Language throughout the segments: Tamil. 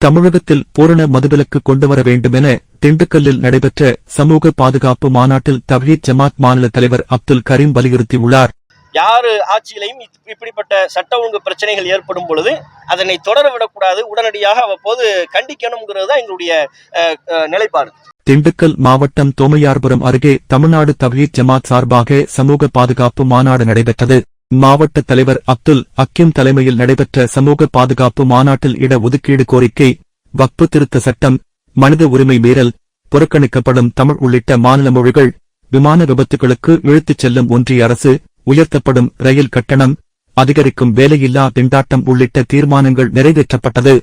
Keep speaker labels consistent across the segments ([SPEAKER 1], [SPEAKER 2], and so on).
[SPEAKER 1] தமிழகத்தில் பூரண மதுவிலக்கு கொண்டுவர வேண்டுமென திண்டுக்கல்லில் நடைபெற்ற சமூக பாதுகாப்பு மாநாட்டில் தவ்ஹீத் ஜமாத் மாநில தலைவர் அப்துல் கரீம் வலியுறுத்தியுள்ளார்.
[SPEAKER 2] யாரு ஆட்சியிலையும் இப்- இப்படிப்பட்ட சட்ட ஒழுங்கு பிரச்சனைகள் ஏற்படும் பொழுது அதனை தொடர விடக்கூடாது உடனடியாக அவ்வப்போது கண்டிக்கணுங்கிறது தான் எங்களுடைய நிலைப்பாடு.
[SPEAKER 1] திண்டுக்கல் மாவட்டம் தோமையார்புரம் அருகே தமிழ்நாடு தவ்ஹீத் ஜமாத் சார்பாக சமூக பாதுகாப்பு மாநாடு நடைபெற்றது. மாவட்ட தலைவர் அப்துல் அக்கிம் தலைமையில் நடைபெற்ற சமூக பாதுகாப்பு மாநாட்டில் இட ஒதுக்கீடு கோரிக்கை வக்பு திருத்த சட்டம் மனித உரிமை மீறல் புறக்கணிக்கப்படும் தமிழ் உள்ளிட்ட மாநில மொழிகள் விமான விபத்துகளுக்கு இழுத்துச் செல்லும் ஒன்றிய அரசு உயர்த்தப்படும் ரயில் கட்டணம் அதிகரிக்கும் வேலையில்லா திண்டாட்டம் உள்ளிட்ட தீர்மானங்கள் நிறைவேற்றப்பட்டது.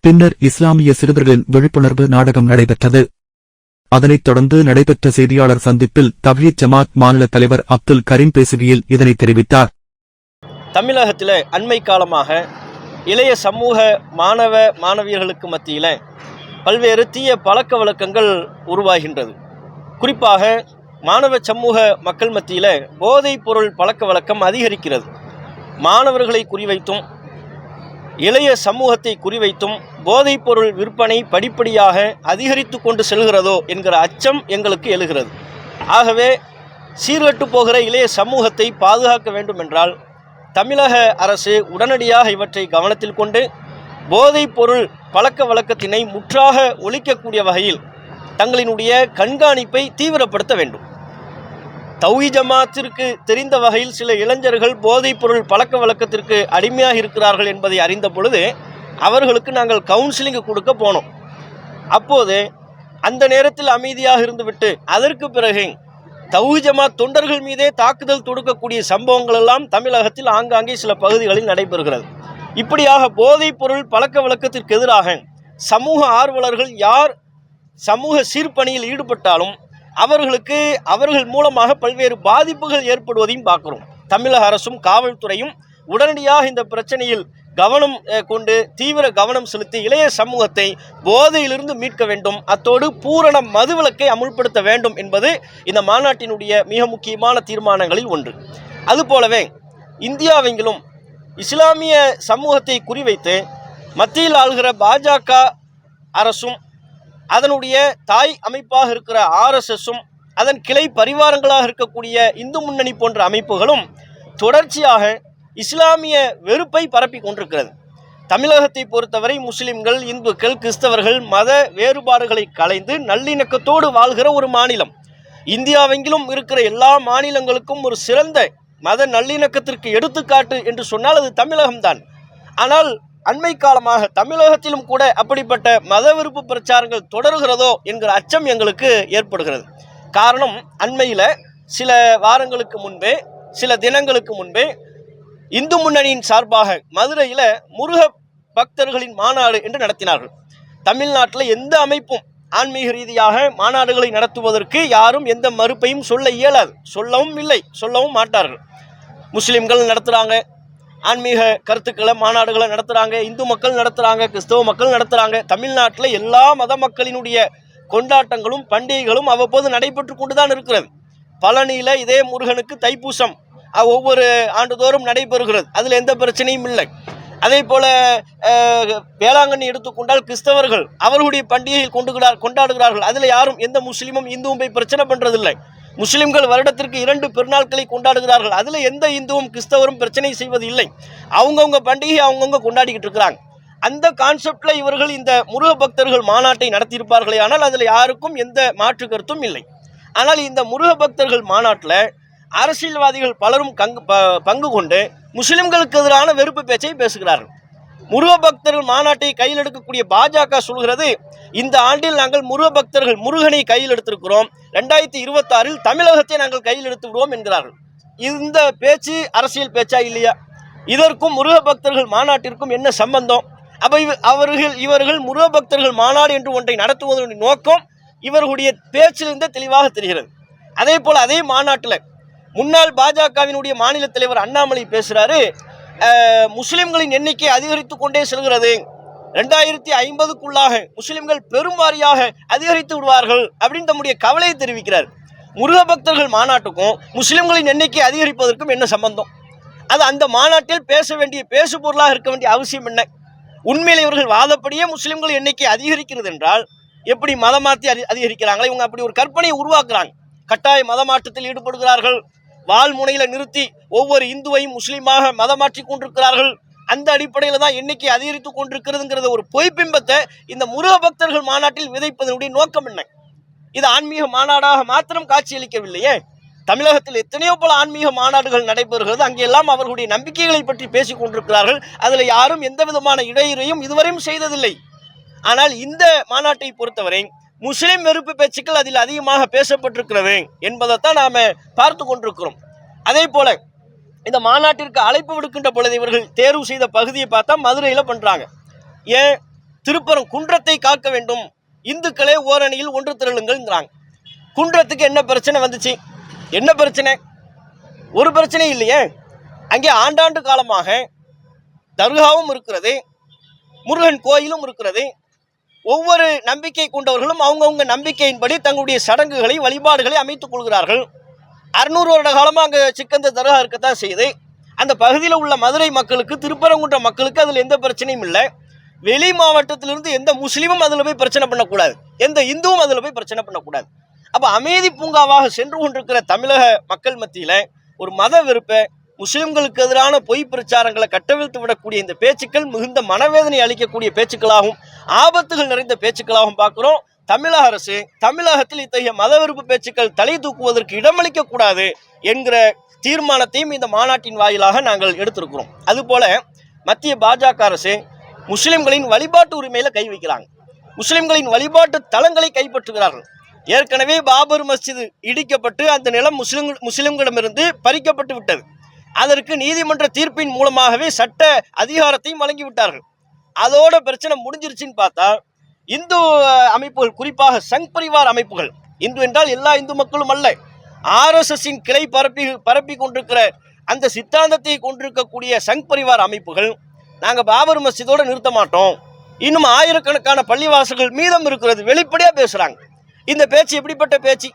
[SPEAKER 1] பின்னர் இஸ்லாமிய சிறுவர்களின் விழிப்புணர்வு நாடகம் நடைபெற்றது. அதனைத் தொடர்ந்து நடைபெற்ற செய்தியாளர் சந்திப்பில் தவ்ஹீத் ஜமாத் மாநில தலைவர் அப்துல் கரீம் பேசுகையில் இதனை தெரிவித்தார்.
[SPEAKER 2] தமிழகத்தில் அண்மை காலமாக இளைய சமூக மாணவ மாணவியர்களுக்கு மத்தியில் பல்வேறு தீய பழக்க வழக்கங்கள் உருவாகின்றது. குறிப்பாக மாணவ சமூக மக்கள் மத்தியில் போதைப் பொருள் பழக்க வழக்கம் அதிகரிக்கிறது. மாணவர்களை குறிவைத்தும் இளைய சமூகத்தை குறிவைத்தும் போதைப் பொருள் விற்பனை படிப்படியாக அதிகரித்து கொண்டு செல்கிறதோ என்கிற அச்சம் எங்களுக்கு எழுகிறது. ஆகவே சீர்கட்டு போகிற இளைய சமூகத்தை பாதுகாக்க வேண்டும் என்றால் தமிழக அரசு உடனடியாக இவற்றை கவனத்தில் கொண்டு போதைப் பொருள் பழக்க வழக்கத்தினை முற்றாக ஒழிக்கக்கூடிய வகையில் தங்களினுடைய கண்காணிப்பை தீவிரப்படுத்த வேண்டும். தௌஹி ஜமாத்திற்கு தெரிந்த வகையில் சில இளைஞர்கள் போதைப் பொருள் பழக்க வழக்கத்திற்கு அடிமையாக இருக்கிறார்கள் என்பதை அறிந்த பொழுது அவர்களுக்கு நாங்கள் கவுன்சிலிங் கொடுக்க போனோம். அப்போது அந்த நேரத்தில் அமைதியாக இருந்துவிட்டு அதற்கு பிறகு தௌஹி ஜமாத் தொண்டர்கள் மீதே தாக்குதல் தொடுக்கக்கூடிய சம்பவங்கள் எல்லாம் தமிழகத்தில் ஆங்காங்கே சில பகுதிகளில் நடைபெறுகிறது. இப்படியாக போதைப் பொருள் பழக்க வழக்கத்திற்கு எதிராக சமூக ஆர்வலர்கள் யார் சமூக சீர்பணியில் ஈடுபட்டாலும் அவர்களுக்கு அவர்கள் மூலமாக பல்வேறு பாதிப்புகள் ஏற்படுவதையும் பார்க்குறோம். தமிழக அரசும் காவல்துறையும் உடனடியாக இந்த பிரச்சனையில் கவனம் கொண்டு தீவிர கவனம் செலுத்தி இளைய சமூகத்தை போதையிலிருந்து மீட்க வேண்டும். அத்தோடு பூரண மதுவிலக்கை அமுல்படுத்த வேண்டும் என்பது இந்த மாநாட்டினுடைய மிக முக்கியமான தீர்மானங்களில் ஒன்று. அதுபோலவே இந்தியாவெங்கிலும் இஸ்லாமிய சமூகத்தை குறிவைத்து மத்தியில் ஆள்கிற பாஜக அரசும் அதனுடைய தாய் அமைப்பாக இருக்கிற ஆர்எஸ்எஸும் அதன் கிளை பரிவாரங்களாக இருக்கக்கூடிய இந்து முன்னணி போன்ற அமைப்புகளும் தொடர்ச்சியாக இஸ்லாமிய வெறுப்பை பரப்பி கொண்டிருக்கிறது. தமிழகத்தை பொறுத்தவரை முஸ்லிம்கள் இந்துக்கள் கிறிஸ்தவர்கள் மத வேறுபாடுகளை களைந்து நல்லிணக்கத்தோடு வாழ்கிற ஒரு மாநிலம். இந்தியாவெங்கிலும் இருக்கிற எல்லா மாநிலங்களுக்கும் ஒரு சிறந்த மத நல்லிணக்கத்திற்கு எடுத்துக்காட்டு என்று சொன்னால் அது தமிழகம்தான். ஆனால் அண்மை காலமாக தமிழகத்திலும் கூட அப்படிப்பட்ட மத விருப்பு பிரச்சாரங்கள் தொடர்கிறதோ என்கிற அச்சம் எங்களுக்கு ஏற்படுகிறது. காரணம் அண்மையில் சில வாரங்களுக்கு முன்பே சில தினங்களுக்கு முன்பே இந்து முன்னணியின் சார்பாக மதுரையில் முருக பக்தர்களின் மாநாடு என்று நடத்தினார்கள். தமிழ்நாட்டில் எந்த அமைப்பும் ஆன்மீக ரீதியாக மாநாடுகளை நடத்துவதற்கு யாரும் எந்த மறுப்பையும் சொல்ல இயலாது. சொல்லவும் இல்லை சொல்லவும் மாட்டார்கள். முஸ்லிம்கள் நடத்துகிறாங்க ஆன்மீக கருத்துக்களை மாநாடுகளை நடத்துகிறாங்க இந்து மக்கள் நடத்துகிறாங்க கிறிஸ்தவ மக்கள் நடத்துகிறாங்க தமிழ்நாட்டில் எல்லா மத மக்களினுடைய கொண்டாட்டங்களும் பண்டிகைகளும் அவ்வப்போது நடைபெற்று கொண்டு தான் இருக்கிறது. பழனியில் இதே முருகனுக்கு தைப்பூசம் ஒவ்வொரு ஆண்டுதோறும் நடைபெறுகிறது. அதில் எந்த பிரச்சனையும் இல்லை. அதே போல வேளாங்கண்ணி எடுத்துக்கொண்டால் கிறிஸ்தவர்கள் அவர்களுடைய பண்டிகையை கொண்டுகிறார் கொண்டாடுகிறார்கள். அதில் யாரும் எந்த முஸ்லீமும் இந்துவும் போய் பிரச்சனை பண்ணுறதில்லை முஸ்லிம்கள் வருடத்திற்கு இரண்டு பெருநாட்களை கொண்டாடுகிறார்கள். அதில் எந்த இந்துவும் கிறிஸ்தவரும் பிரச்சனை செய்வது இல்லை அவங்கவுங்க பண்டிகை அவங்கவுங்க கொண்டாடிக்கிட்டு இருக்கிறாங்க. அந்த கான்செப்டில் இவர்கள் இந்த முருக பக்தர்கள் மாநாட்டை நடத்தியிருப்பார்களே ஆனால் அதில் யாருக்கும் எந்த மாற்று கருத்தும் இல்லை. ஆனால் இந்த முருக பக்தர்கள் மாநாட்டில் அரசியல்வாதிகள் பலரும் கங்கு ப- பங்கு கொண்டு முஸ்லிம்களுக்கு எதிரான வெறுப்பு பேச்சை பேசுகிறார்கள். முருக பக்தர்கள் மாநாட்டை கையில் எடுக்கக்கூடிய பாஜக சொல்கிறது இந்த ஆண்டில் நாங்கள் முருக பக்தர்கள் முருகனை கையில் எடுத்திருக்கிறோம். ரெண்டாயிரத்தி இருபத்தாறில் தமிழகத்தை நாங்கள் கையில் எடுத்து விடுவோம் என்கிறார்கள். இந்த பேச்சு அரசியல் பேச்சா இல்லையா? இதற்கும் முருக பக்தர்கள் மாநாட்டிற்கும் என்ன சம்பந்தம்? அப்போ அவர்கள் இவர்கள் முருக பக்தர்கள் மாநாடு என்று ஒன்றை நடத்துவதனுடைய நோக்கம் இவர்களுடைய பேச்சிலிருந்தே தெளிவாக தெரிகிறது. அதே போல் அதே மாநாட்டில் முன்னாள் பாஜகவினுடைய மாநில தலைவர் அண்ணாமலை பேசுகிறாரு முஸ்லிம்களின் எண்ணிக்கை அதிகரித்து கொண்டே செல்கிறது. ரெண்டாயிரத்தி ஐம்பதுக்குள்ளாக முஸ்லிம்கள் பெரும்வாரியாக அதிகரித்து விடுவார்கள் அப்படின்னு தம்முடைய கவலையை தெரிவிக்கிறார். முருக பக்தர்கள் மாநாட்டுக்கும் முஸ்லிம்களின் எண்ணிக்கை அதிகரிப்பதற்கும் என்ன சம்பந்தம்? அது அந்த மாநாட்டில் பேச வேண்டிய பேசு பொருளாக இருக்க வேண்டிய அவசியம் என்ன? உண்மையிலே இவர்கள் வாதப்படியே முஸ்லிம்கள் எண்ணிக்கை அதிகரிக்கிறது என்றால் எப்படி மதம் மாற்றி அதி அதிகரிக்கிறாங்களா? இவங்க அப்படி ஒரு கற்பனையை உருவாக்குறாங்க. கட்டாய மதமாற்றத்தில் ஈடுபடுகிறார்கள். வாழ்முனையில நிறுத்தி ஒவ்வொரு இந்துவையும் முஸ்லீமாக மதம் மாற்றி கொண்டிருக்கிறார்கள். அந்த அடிப்படையில் தான் எண்ணிக்கை அதிகரித்து கொண்டிருக்கிறதுங்கிறத ஒரு பொய்ப்பிம்பத்தை இந்த முருக பக்தர்கள் மாநாட்டில் விதைப்பதனுடைய நோக்கம் என்ன? இது ஆன்மீக மாநாடாக மாத்திரம் காட்சியளிக்கவில்லையே? தமிழகத்தில் எத்தனையோ பல ஆன்மீக மாநாடுகள் நடைபெறுகிறது. அங்கெல்லாம் அவர்களுடைய நம்பிக்கைகளை பற்றி பேசிக் கொண்டிருக்கிறார்கள். அதில் யாரும் எந்த விதமான இடையூறையும் இதுவரையும் செய்ததில்லை. ஆனால் இந்த மாநாட்டை பொறுத்தவரை முஸ்லிம் வெறுப்பு பேச்சுக்கள் அதில் அதிகமாக பேசப்பட்டிருக்கிறது என்பதைத்தான் நாம் பார்த்து கொண்டிருக்கிறோம். அதே போல இந்த மாநாட்டிற்கு அழைப்பு விடுக்கின்ற பொழுது இவர்கள் தேர்வு செய்த பகுதியை பார்த்தா மதுரையில் பண்ணுறாங்க ஏன்? திருப்பரம் குன்றத்தை காக்க வேண்டும். இந்துக்களே ஓரணியில் ஒன்று திரளுங்கள்ங்கிறாங்க குன்றத்துக்கு என்ன பிரச்சனை வந்துச்சு? என்ன பிரச்சனை? ஒரு பிரச்சனையும் இல்லையே. அங்கே ஆண்டாண்டு காலமாக தர்காவும் இருக்கிறது முருகன் கோயிலும் இருக்கிறது. ஒவ்வொரு நம்பிக்கை கொண்டவர்களும் அவங்கவுங்க நம்பிக்கையின்படி தங்களுடைய சடங்குகளை வழிபாடுகளை அமைத்துக் கொள்கிறார்கள். அறுநூறு வருட காலமாக அங்கே சிக்கந்த தர்கா இருக்கத்தான் செய்யுது. அந்த பகுதியில் உள்ள மதுரை மக்களுக்கு திருப்பரங்குன்ற மக்களுக்கு அதில் எந்த பிரச்சனையும் இல்லை. வெளி மாவட்டத்திலிருந்து எந்த முஸ்லீமும் அதில் போய் பிரச்சனை பண்ணக்கூடாது. எந்த இந்துவும் அதில் போய் பிரச்சனை பண்ணக்கூடாது. அப்போ அமைதி பூங்காவாக சென்று கொண்டிருக்கிற தமிழக மக்கள் மத்தியில் ஒரு மத வெறுப்பை முஸ்லிம்களுக்கு எதிரான பொய் பிரச்சாரங்களை கட்டவிழ்த்து விடக்கூடிய இந்த பேச்சுக்கள் மிகுந்த மனவேதனை அளிக்கக்கூடிய பேச்சுக்களாகவும் ஆபத்துகள் நிறைந்த பேச்சுக்களாகவும் பார்க்குறோம். தமிழக அரசு தமிழகத்தில் இத்தகைய மத வெறுப்பு பேச்சுக்கள் தலை தூக்குவதற்கு இடமளிக்க கூடாது என்கிற தீர்மானத்தையும் இந்த மாநாட்டின் வாயிலாக நாங்கள் எடுத்திருக்கிறோம். அதுபோல மத்திய பாஜக அரசு முஸ்லிம்களின் வழிபாட்டு உரிமையில கை வைக்கிறாங்க. முஸ்லிம்களின் வழிபாட்டு தலங்களை கைப்பற்றுகிறார்கள். ஏற்கனவே பாபர் மஸ்ஜித் இடிக்கப்பட்டு அந்த நிலம் முஸ்லிம் முஸ்லிம்களிடமிருந்து பறிக்கப்பட்டு விட்டது. அதற்கு நீதிமன்ற தீர்ப்பின் மூலமாகவே சட்ட அதிகாரத்தையும் வழங்கிவிட்டார்கள். அதோட பிரச்சனை முடிஞ்சிருச்சுன்னு பார்த்தா இந்து அமைப்புகள் குறிப்பாக சங் பரிவார் அமைப்புகள். இந்து என்றால் எல்லா இந்து மக்களும் அல்ல. ஆர்எஸ்எஸ்ஸின் கிளை பரப்பி பரப்பி கொண்டிருக்கிற அந்த சித்தாந்தத்தை கொண்டிருக்கக்கூடிய சங் பரிவார் அமைப்புகள் நாங்கள் பாபர் மஸ்ஜிதோட நிறுத்த மாட்டோம். இன்னும் ஆயிரக்கணக்கான பள்ளிவாசல்கள் மீதம் இருக்கிறது. வெளிப்படையாக பேசுகிறாங்க இந்த பேச்சு எப்படிப்பட்ட பேச்சு?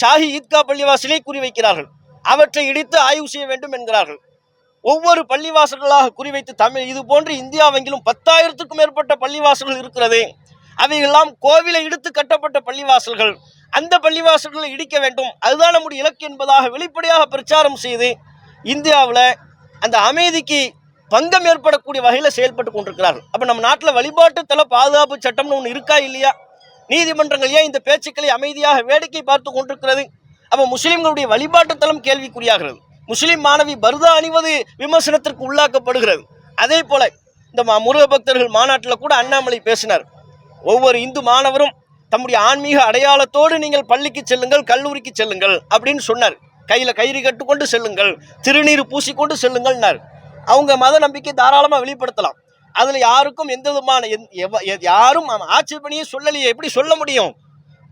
[SPEAKER 2] ஷாஹி ஈத்கா பள்ளிவாசலை குறிவைக்கிறார்கள் அவற்றை இடித்து ஆய்வு செய்ய வேண்டும் என்கிறார்கள். ஒவ்வொரு பள்ளிவாசல்களாக குறிவைத்து தமிழ் இது போன்று இந்தியாவெங்கிலும் பத்தாயிரத்துக்கும் மேற்பட்ட பள்ளிவாசல்கள் இருக்கிறது. அவையெல்லாம் கோவிலை இடித்து கட்டப்பட்ட பள்ளிவாசல்கள். அந்த பள்ளிவாசல்களை இடிக்க வேண்டும். அதுதான் நம்முடைய இலக்கு என்பதாக வெளிப்படையாக பிரச்சாரம் செய்து இந்தியாவில் அந்த அமைதிக்கு பங்கம் ஏற்படக்கூடிய வகையில் செயல்பட்டு கொண்டிருக்கிறார்கள். அப்போ நம்ம நாட்டில் வழிபாட்டு பாதுகாப்பு சட்டம்னு ஒன்று இருக்கா இல்லையா? நீதிமன்றங்கள் ஏன் இந்த பேச்சுக்களை அமைதியாக வேடிக்கை பார்த்து கொண்டிருக்கிறது? அப்போ முஸ்லீம்களுடைய வழிபாட்டு தலம் கேள்விக்குறியாகிறது. முஸ்லீம் மாணவி பருதா அணிவது விமர்சனத்திற்கு உள்ளாக்கப்படுகிறது. அதே போல இந்த மா- முருக பக்தர்கள் மாநாட்டில் கூட அண்ணாமலை பேசினார். ஒவ்வொரு இந்து மாணவரும் தம்முடைய ஆன்மீக அடையாளத்தோடு நீங்கள் பள்ளிக்கு செல்லுங்கள் கல்லூரிக்கு செல்லுங்கள் அப்படின்னு சொன்னார். கையில் கயிறு கட்டுக்கொண்டு செல்லுங்கள் திருநீர் பூசிக்கொண்டு செல்லுங்கள்னார். அவங்க மத நம்பிக்கை தாராளமாக வெளிப்படுத்தலாம். அதில் யாருக்கும் எந்த விதமான எவ- எ- யாரும் ஆட்சேபனையே சொல்லலையே எப்படி சொல்ல முடியும்?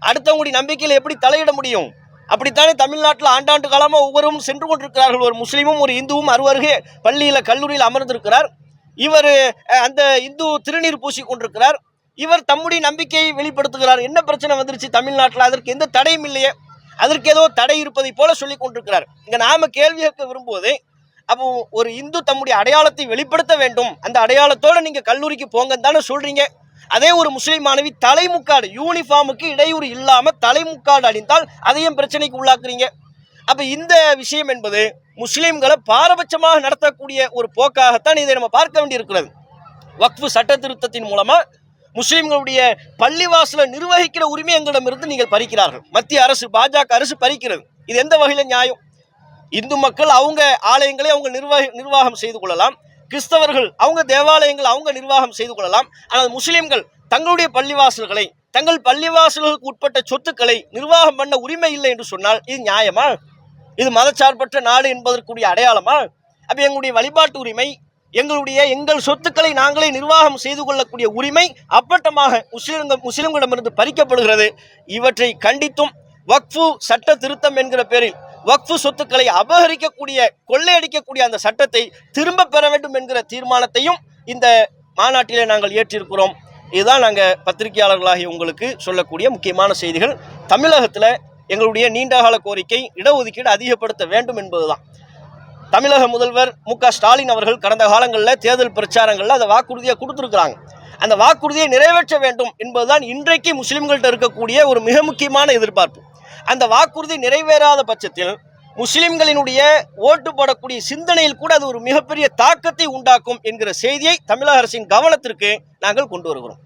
[SPEAKER 2] அடுத்தவங்களுடைய நம்பிக்கையில் எப்படி தலையிட முடியும்? அப்படித்தானே தமிழ்நாட்டில் ஆண்டாண்டு காலமாக ஒவ்வொருவரும் சென்று கொண்டிருக்கிறார்கள். ஒரு முஸ்லீமும் ஒரு இந்துவும் அருவருகே பள்ளியில் கல்லூரியில் அமர்ந்திருக்கிறார். இவர் அந்த இந்து திருநீர் பூசி கொண்டிருக்கிறார் இவர் தம்முடைய நம்பிக்கையை வெளிப்படுத்துகிறார். என்ன பிரச்சனை வந்துருச்சு? தமிழ்நாட்டில் அதற்கு எந்த தடையும் இல்லையே. அதற்கு ஏதோ தடை இருப்பதை போல சொல்லி கொண்டிருக்கிறார். இங்கே நாம கேள்வி கேட்க விரும்புவது அப்போ ஒரு இந்து தம்முடைய அடையாளத்தை வெளிப்படுத்த வேண்டும். அந்த அடையாளத்தோடு நீங்கள் கல்லூரிக்கு போங்கன்னு தானே சொல்றீங்க. அதே ஒரு முஸ்லீம் மாணவி தலைமுக்காடு யூனிஃபார்முக்கு இடையூறு இல்லாமல் தலைமுக்காடு அணிந்தால் அதையும் பிரச்சனைக்கு உள்ளாக்குறீங்க? அப்போ இந்த விஷயம் என்பது முஸ்லீம்களை பாரபட்சமாக நடத்தக்கூடிய ஒரு போக்காகத்தான் இதை நம்ம பார்க்க வேண்டியிருக்கிறது. வக்ஃபு சட்ட திருத்தத்தின் மூலமாக முஸ்லீம்களுடைய பள்ளிவாசலை நிர்வகிக்கிற உரிமை எங்களிடமிருந்து நீங்கள் பறிக்கிறார்கள். மத்திய அரசு பாஜக அரசு பறிக்கிறது. இது எந்த வகையில நியாயம்? இந்து மக்கள் அவங்க ஆலயங்களை அவங்க நிர்வாக நிர்வாகம் செய்து கொள்ளலாம். கிறிஸ்தவர்கள் அவங்க தேவாலயங்கள் அவங்க நிர்வாகம் செய்து கொள்ளலாம். ஆனால் முஸ்லீம்கள் தங்களுடைய பள்ளிவாசல்களை தங்கள் பள்ளிவாசல்களுக்கு உட்பட்ட சொத்துக்களை நிர்வாகம் பண்ண உரிமை இல்லை என்று சொன்னால் இது நியாயமா? இது மதச்சார்பற்ற நாடு என்பதற்குரிய அடையாளமா? அப்ப எங்களுடைய வழிபாட்டு உரிமை எங்களுடைய எங்கள் சொத்துக்களை நாங்களே நிர்வாகம் செய்து கொள்ளக்கூடிய உரிமை அப்பட்டமாக முஸ்லிம்கள் முஸ்லிம்களிடமிருந்து பறிக்கப்படுகிறது. இவற்றை கண்டித்தும் வக்ஃபு சட்ட திருத்தம் என்கிற பேரில் வக்ஃபு சொத்துக்களை அபகரிக்கக்கூடிய கொள்ளையடிக்கக்கூடிய அந்த சட்டத்தை திரும்ப பெற வேண்டும் என்கிற தீர்மானத்தையும் இந்த மாநாட்டிலே நாங்கள் ஏற்றிருக்கிறோம். இதுதான் நாங்கள் பத்திரிகையாளர்களாகிய உங்களுக்கு சொல்லக்கூடிய முக்கியமான செய்திகள். தமிழகத்தில் எங்களுடைய நீண்டகால கோரிக்கை இடஒதுக்கீடு அதிகப்படுத்த வேண்டும் என்பதுதான். தமிழக முதல்வர் மு க ஸ்டாலின் அவர்கள் கடந்த காலங்களில் தேர்தல் பிரச்சாரங்களில் அந்த வாக்குறுதியை கொடுத்துருக்குறாங்க. அந்த வாக்குறுதியை நிறைவேற்ற வேண்டும் என்பதுதான் இன்றைக்கு முஸ்லீம்கள்ட்ட இருக்கக்கூடிய ஒரு மிக முக்கியமான எதிர்பார்ப்பு. அந்த வாக்குறுதி நிறைவேறாத பட்சத்தில் முஸ்லிம்களினுடைய ஓட்டு போடக்கூடிய சிந்தனையில் கூட அது ஒரு மிகப்பெரிய தாக்கத்தை உண்டாக்கும் என்கிற செய்தியை தமிழக அரசின் கவனத்திற்கு நாங்கள் கொண்டு வருகிறோம்.